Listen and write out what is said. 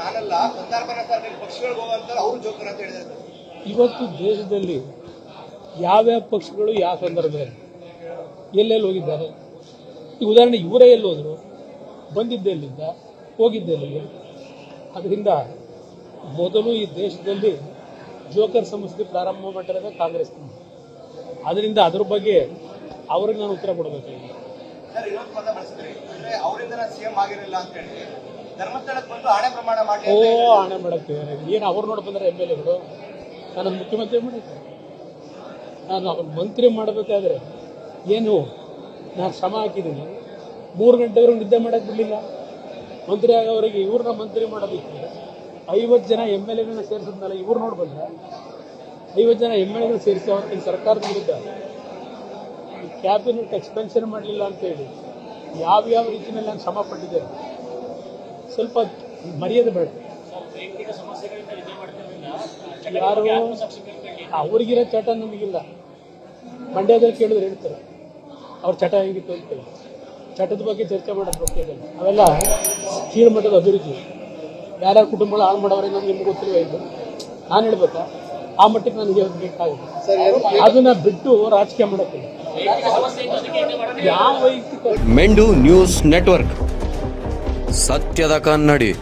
ನಾನಲ್ಲ ಸಂದರ್ಭನ ಸರ್ ನೀವು ಪಕ್ಷಗಳಿಗೆ ಹೋಗಂತಾರೆ ಅವರು ಜೋಕರ್ ಅಂತ ಹೇಳಿದ್ರು ಇವತ್ತು ದೇಶದಲ್ಲಿ ಯಾವ್ಯಾವ ಪಕ್ಷಗಳು ಯಾವ ಸಂದರ್ಭದಲ್ಲಿ? ಎಲ್ಲೆಲ್ಲಿ ಹೋಗಿದ್ದಾರೆ? ಈ ಉದಾಹರಣೆ ಇವರೇ ಎಲ್ಲಿ ಹೋದರು? ಬಂದಿದ್ದೆ ಎಲ್ಲಿಂದ ಹೋಗಿದ್ದೆ ಎಲ್ಲಿಗೆ ಅದರಿಂದ ಮೊದಲು ಈ ದೇಶದಲ್ಲಿ ಜೋಕರ್ ಸಂಸ್ಥೆ ಪ್ರಾರಂಭ ಮಾಡಿರೋದೇ ಕಾಂಗ್ರೆಸ್. ಅದರಿಂದ ಅದ್ರ ಬಗ್ಗೆ ಅವ್ರಿಗೆ ನಾನು ಉತ್ತರ ಕೊಡಬೇಕಾಗಿದೆ. ಓ ಹಣ ಮಾಡಕ್ಕೆ ಏನು ಅವ್ರು ನೋಡಿ ಬಂದರೆ ಎಂ ಎಲ್ ಎಗಳು? ನಾನು ಮುಖ್ಯಮಂತ್ರಿ ಮಾಡಿದ್ದೆ. ನಾನು ಅವ್ರ ಮಂತ್ರಿ ಮಾಡಬೇಕಾದ್ರೆ ಏನು ನಾನು ಶ್ರಮ ಹಾಕಿದ್ದೀನಿ. ಮೂರು ಗಂಟೆವರೆಗೂ ನಿದ್ದೆ ಮಾಡಕ್ಕೆ ಬಿಡಲಿಲ್ಲ. ಮಂತ್ರಿ ಆಗೋವರೆಗೆ ಇವ್ರನ್ನ ಮಂತ್ರಿ ಮಾಡೋದಿತ್ತು ಐವತ್ತು ಜನ ಎಂ ಎಲ್ ಎಗಳನ್ನ ಸೇರಿಸಿದ್ಮೇಲೆ ಇವ್ರು ನೋಡಿ ಬಂದ್ರೆ ಐವತ್ತು ಜನ ಎಂ ಎಲ್ ಎಗಳು ಸೇರಿಸಿ ಅವತ್ತಿನ ಸರ್ಕಾರದ ವಿರುದ್ಧ ಕ್ಯಾಬಿನೆಟ್ ಎಕ್ಸ್ಪೆನ್ಷನ್ ಮಾಡಲಿಲ್ಲ ಅಂತೇಳಿ ಯಾವ್ಯಾವ ರೀತಿಯಲ್ಲಿ ನಾನು ಶ್ರಮ ಪಟ್ಟಿದ್ದೆ ಸ್ವಲ್ಪ ಮರ್ಯಾದೆ ಬೇಡ. ಯಾರು ಅವ್ರಿಗಿರೋ ಚಟ ನಮಗಿಲ್ಲ. ಮಂಡ್ಯದಲ್ಲಿ ಕೇಳಿದ್ರೆ ಹೇಳ್ತಾರೆ. ಅವ್ರ ಚಟ ಹೆಂಗಿತ್ತು ಅಂತೇಳಿ ಚಟದ ಬಗ್ಗೆ ಚರ್ಚೆ ಮಾಡೋದು ಪಕ್ಷದಲ್ಲಿ ಅವೆಲ್ಲ ಕೀಳು ಮಟ್ಟದ ಅಭಿವೃದ್ಧಿ. ಯಾರ್ಯಾರ ಕುಟುಂಬಗಳು ಹಾಳು ಮಾಡೋರೆ ನಮ್ಗೆ ನಿಮ್ಗೆ ಗೊತ್ತಿಲ್ಲ ಇದು? ನಾನು ಹೇಳ್ಬೇಕಾ? ಆ ಮಟ್ಟಕ್ಕೆ ನನಗೆ ಬೇಕಾಗುತ್ತೆ ಅದನ್ನ ಬಿಟ್ಟು ರಾಜಕೀಯ ಮಾಡಕ್ಕೆ. ಯಾವ ವೈಯಕ್ತಿಕ ಮೆಂಡು ನ್ಯೂಸ್ ನೆಟ್ವರ್ಕ್. ಸತ್ಯದ ಕನ್ನಡಿ.